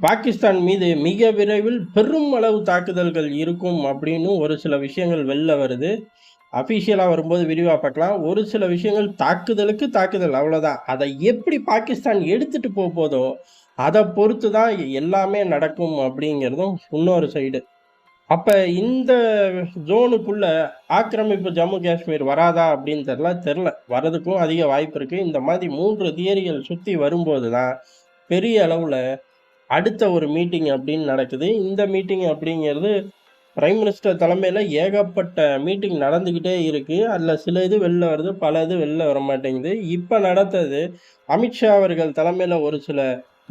பாகிஸ்தான் மீது மிக விரைவில் பெரும் அளவு தாக்குதல்கள் இருக்கும் அப்படின்னு ஒரு சில விஷயங்கள் வெளில வருது. அஃபிஷியலாக வரும்போது விரிவாக பார்க்கலாம். ஒரு சில விஷயங்கள் தாக்குதலுக்கு தாக்குதல் அவ்வளோதான் அதை எப்படி பாகிஸ்தான் எடுத்துட்டு போக போதோ அதை பொறுத்து தான் எல்லாமே நடக்கும் அப்படிங்கிறதும் இன்னொரு சைடு அப்போ இந்த ஜோனுக்குள்ள ஆக்கிரமிப்பு ஜம்மு காஷ்மீர் வராதா அப்படின்னு தெரில தெரில வரதுக்கும் அதிக வாய்ப்பு இருக்குது இந்த மாதிரி மூன்று தியரிகள் சுற்றி வரும்போது தான் பெரிய அளவில் அடுத்த ஒரு மீட்டிங் அப்படின்னு நடக்குது. இந்த மீட்டிங் அப்படிங்கிறது பிரைம் மினிஸ்டர் தலைமையில் ஏகப்பட்ட மீட்டிங் நடந்துக்கிட்டே இருக்குது அதில் சில இது வெளில வருது பல இது வெளில வர மாட்டேங்குது. இப்போ நடந்தது அமித்ஷா அவர்கள் தலைமையில் ஒரு சில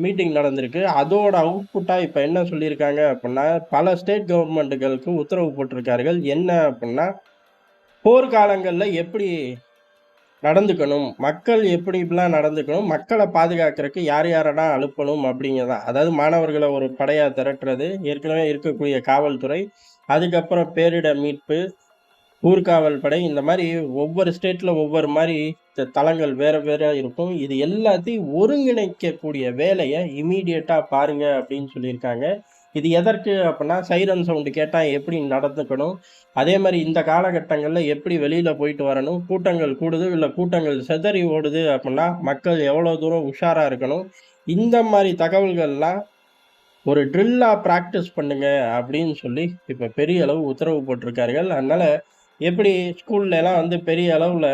மீட்டிங் நடந்திருக்கு. அதோட அவுட்புட்டாக இப்போ என்ன சொல்லியிருக்காங்க அப்படின்னா பல ஸ்டேட் கவர்மெண்ட்டுகளுக்கு உத்தரவு போட்டிருக்கார்கள். என்ன அப்படின்னா போர்க்காலங்களில் எப்படி நடந்துக்கணும். மக்கள் எப்படி இப்படிலாம் நடந்துக்கணும்? மக்களை பாதுகாக்கிறதுக்கு யார் யாரெல்லாம் அனுப்பணும் அப்படிங்கிறதான் அதாவது மாணவர்களை ஒரு படையாக திரட்டுறது ஏற்கனவே இருக்கக்கூடிய காவல்துறை அதுக்கப்புறம் பேரிடர் மீட்பு ஊர்காவல் படை இந்த மாதிரி ஒவ்வொரு ஸ்டேட்டில் ஒவ்வொரு மாதிரி தளங்கள் வேறு வேறு இருக்கும். இது எல்லாத்தையும் ஒருங்கிணைக்கக்கூடிய வேலையை இமீடியட்டாக பாருங்கள் அப்படின்னு சொல்லியிருக்காங்க. இது எதற்கு அப்படின்னா சைரன் சவுண்டு கேட்டால் எப்படி நடந்துக்கணும்? அதே மாதிரி இந்த காலகட்டங்களில் எப்படி வெளியில் போயிட்டு வரணும்? கூட்டங்கள் கூடுது இல்லை கூட்டங்கள் சிதறி ஓடுது அப்படின்னா மக்கள் எவ்வளோ தூரம் உஷாராக இருக்கணும்? இந்த மாதிரி தகவல்கள்லாம் ஒரு ட்ரில்லாக ப்ராக்டிஸ் பண்ணுங்க அப்படின்னு சொல்லி இப்போ பெரிய அளவு உத்தரவு போட்டிருக்கார்கள். அதனால் எப்படி ஸ்கூல்லலாம் வந்து பெரிய அளவில்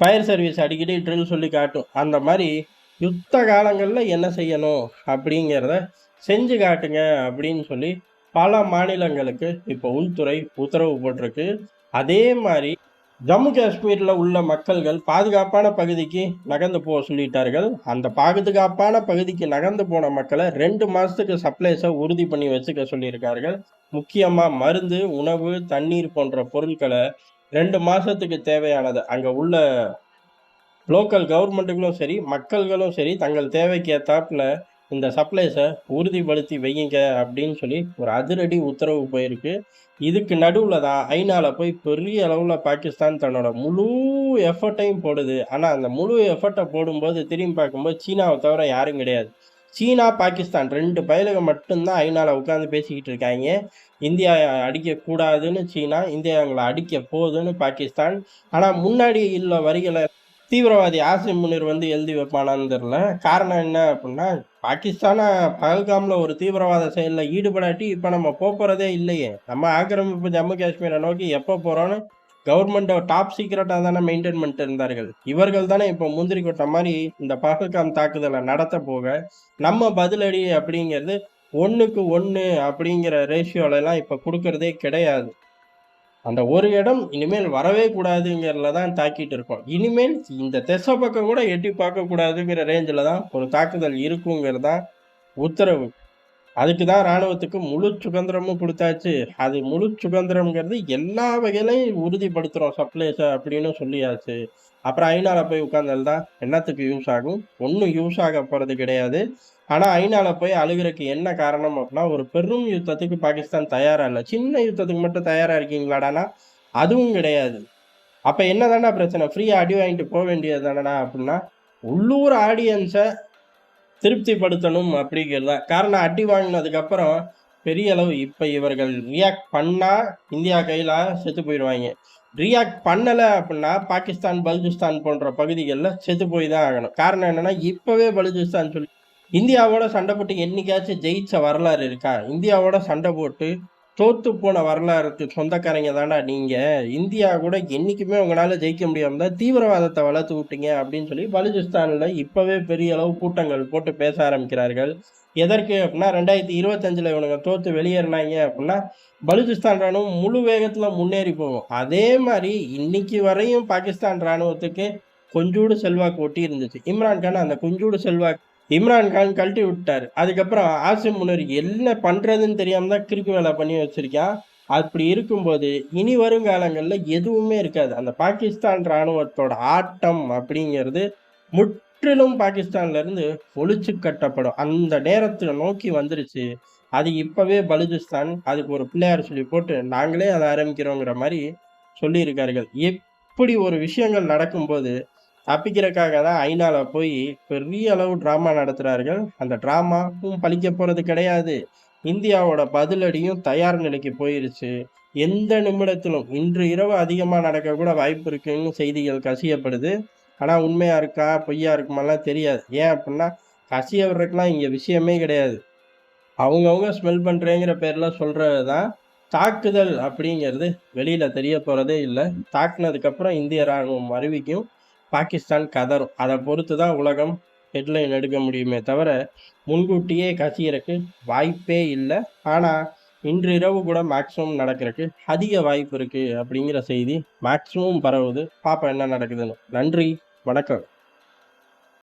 ஃபயர் சர்வீஸ் அடிக்கடி ட்ரில் சொல்லி காட்டும். அந்த மாதிரி யுத்த காலங்களில் என்ன செய்யணும் அப்படிங்கிறத செஞ்சு காட்டுங்க அப்படின்னு சொல்லி பல மாநிலங்களுக்கு இப்போ உள்துறை உத்தரவு போட்டிருக்கு. அதே மாதிரி ஜம்மு காஷ்மீரில் உள்ள மக்கள்கள் பாதுகாப்பான பகுதிக்கு நகர்ந்து போக சொல்லிட்டார்கள். அந்த பாதுகாப்பான பகுதிக்கு நகர்ந்து போன மக்களை ரெண்டு மாதத்துக்கு சப்ளைஸை உறுதி பண்ணி வச்சுக்க சொல்லியிருக்கார்கள். முக்கியமாக மருந்து உணவு தண்ணீர் போன்ற பொருட்களை ரெண்டு மாதத்துக்கு தேவையானது. அங்கே உள்ள லோக்கல் கவர்மெண்ட்டுகளும் சரி மக்கள்களும் சரி தங்கள் தேவைக்கு ஏற்றாப்பில் இந்த சப்ளைஸை உறுதிப்படுத்தி வையுங்க அப்படின்னு சொல்லி ஒரு அதிரடி உத்தரவு போயிருக்கு. இதுக்கு நடுவில் தான் ஐநாவில் போய் பெரிய அளவில் பாகிஸ்தான் தன்னோட முழு எஃபர்ட்டையும் போடுது. ஆனால் அந்த முழு எஃபர்ட்டை போடும்போது திரும்பி பார்க்கும்போது சீனாவை தவிர யாரும் கிடையாது. சீனா பாகிஸ்தான் ரெண்டு பயலுக மட்டும்தான் ஐநாவில் உட்காந்து பேசிக்கிட்டு இருக்காங்க. இந்தியா அடிக்கக்கூடாதுன்னு சீனா இந்தியா எங்களை அடிக்க போகுதுன்னு பாகிஸ்தான். ஆனால் முன்னாடி இல்லை வரிகளை தீவிரவாதி ஆசிம் முனிர் வந்து எழுதி வைப்பானான்னு தெரில காரணம் என்ன அப்படின்னா பாகிஸ்தானை பகல்காமில் ஒரு தீவிரவாத செயலில் ஈடுபடாட்டி இப்போ நம்ம போகிறதே இல்லையே. நம்ம ஆக்கிரமிப்பு ஜம்மு காஷ்மீரை நோக்கி எப்போ போகிறோன்னு கவர்மெண்ட்டை டாப் சீக்ரெட்டாக தானே மெயின்டைன் பண்ணிட்டு இருந்தார்கள். இவர்கள் தானே இப்போ முந்திரி கொட்ட மாதிரி இந்த பகல்காம் தாக்குதலை நடத்த போக நம்ம பதிலடி அப்படிங்கிறது ஒன்றுக்கு ஒன்று அப்படிங்கிற ரேஷியோலலாம் இப்போ கொடுக்கறதே கிடையாது. அந்த ஒரு இடம் இனிமேல் வரவே கூடாதுங்கிறதுல தான் தாக்கிட்டு இருக்கோம். இனிமேல் இந்த திசை பக்கம் கூட எட்டி பார்க்கக்கூடாதுங்கிற ரேஞ்சில் தான் ஒரு தாக்குதல் இருக்குங்கிறது தான் உத்தரவு. அதுக்கு தான் இராணுவத்துக்கு முழு சுதந்திரமும் கொடுத்தாச்சு. அது முழு சுதந்திரம்ங்கிறது எல்லா வகையிலையும் உறுதிப்படுத்துகிறோம் சப்ளைஸை அப்படின்னு சொல்லியாச்சு. அப்புறம் ஐநாவில் போய் உட்கார்ந்தால் தான் என்னத்துக்கு யூஸ் ஆகும்? ஒன்றும் யூஸ் ஆக போகிறது கிடையாது. ஆனால் ஐநாவில் போய் அழுகிறதுக்கு என்ன காரணம் அப்படின்னா ஒரு பெரும் யுத்தத்துக்கு பாகிஸ்தான் தயாராக இல்லை. சின்ன யுத்தத்துக்கு மட்டும் தயாராக இருக்கீங்களாடானா? அதுவும் கிடையாது. அப்போ என்ன பிரச்சனை? ஃப்ரீயாக அடி வாங்கிட்டு போக வேண்டியது தானடா அப்படின்னா உள்ளூர் ஆடியன்ஸை திருப்திப்படுத்தணும் அப்படிங்கிறது தான். காரணம் அடி வாங்கினதுக்கப்புறம் பெரிய அளவு இப்போ இவர்கள் ரியாக்ட் பண்ணால் இந்தியா கையில் செத்து போயிடுவாங்க. ரியாக்ட் பண்ணலை அப்படின்னா பாகிஸ்தான் பலுஜிஸ்தான் போன்ற பகுதிகளில் செத்து போய் தான் ஆகணும். காரணம் என்னென்னா இப்போவே பலுஜிஸ்தான் சொல்லி இந்தியாவோட சண்டை போட்டு என்னைக்காச்சும் ஜெயிச்ச வரலாறு இருக்கா? இந்தியாவோட சண்டை போட்டு தோத்து போன வரலாறுக்கு சொந்தக்காரங்க தாண்டா நீங்கள் இந்தியா கூட என்றைக்குமே உங்களால் ஜெயிக்க முடியாமல் தான் தீவிரவாதத்தை வளர்த்து விட்டீங்க அப்படின்னு சொல்லி பலுச்சிஸ்தானில் இப்போவே பெரிய அளவு கூட்டங்கள் போட்டு பேச ஆரம்பிக்கிறார்கள். எதற்கு அப்படின்னா ரெண்டாயிரத்தி இருபத்தஞ்சில் இவனுங்க தோற்று வெளியேறினாங்க அப்படின்னா பலுச்சிஸ்தான் ராணுவம் முழு வேகத்தில் முன்னேறி போகும். அதே மாதிரி இன்னைக்கு வரையும் பாகிஸ்தான் ராணுவத்துக்கு கொஞ்சூடு செல்வாக்கு ஒட்டி இருந்துச்சு. இம்ரான் கான் அந்த கொஞ்சூடு செல்வாக்கு இம்ரான் கான் கழட்டி விட்டார். அதுக்கப்புறம் ஆசிம் முன்னர் என்ன பண்ணுறதுன்னு தெரியாம தான் கிறுக்கு வேலை பண்ணி வச்சிருக்கான். அப்படி இருக்கும்போது இனி வருங்காலங்களில் எதுவுமே இருக்காது. அந்த பாகிஸ்தான் ராணுவத்தோட ஆட்டம் அப்படிங்கிறது முற்றிலும் பாகிஸ்தான்லேருந்து ஒழிச்சு கட்டப்படும். அந்த நேரத்தில் நோக்கி வந்துருச்சு. அது இப்போவே பலுச்சிஸ்தான் அதுக்கு ஒரு பிள்ளையார் சொல்லி போட்டு நாங்களே அதை ஆரம்பிக்கிறோங்கிற மாதிரி சொல்லியிருக்கார்கள். எப்படி ஒரு விஷயங்கள் நடக்கும்போது தப்பிக்கிறதுக்காக தான் ஐநாவில் போய் பெரிய அளவு ட்ராமா நடத்துகிறார்கள் அந்த ட்ராமாவும் பழிக்க போகிறது கிடையாது. இந்தியாவோட பதிலடியும் தயார் நிலைக்கு போயிருச்சு. எந்த நிமிடத்திலும் இன்று இரவு அதிகமாக நடக்க கூட வாய்ப்பு இருக்குன்னு செய்திகள் கசியப்படுது. ஆனால் உண்மையாக இருக்கா பொய்யா இருக்குமாலாம் தெரியாது. ஏன் அப்படின்னா கசிய விடுறதுக்குலாம் இங்கே விஷயமே கிடையாது. அவங்கவுங்க ஸ்மெல் பண்ணுறேங்கிற பேரில் சொல்கிறது தான் தாக்குதல் அப்படிங்கிறது வெளியில் தெரிய போகிறதே இல்லை. தாக்குனதுக்கப்புறம் இந்திய ராணுவம் அறிவிக்கும். பாகிஸ்தான் கதரும் அதை பொறுத்து தான் உலகம் ஹெட்லைன் எடுக்க முடியுமே தவிர முன்கூட்டியே கசியறக்கு வாய்ப்பே இல்லை. ஆனால் இன்று இரவு கூட மேக்ஸிமம் நடக்கிறதுக்கு அதிக வாய்ப்பு இருக்குது அப்படிங்கிற செய்தி மேக்ஸிமம் பரவுது. பார்ப்போம் என்ன நடக்குதுன்னு. நன்றி. வணக்கம்.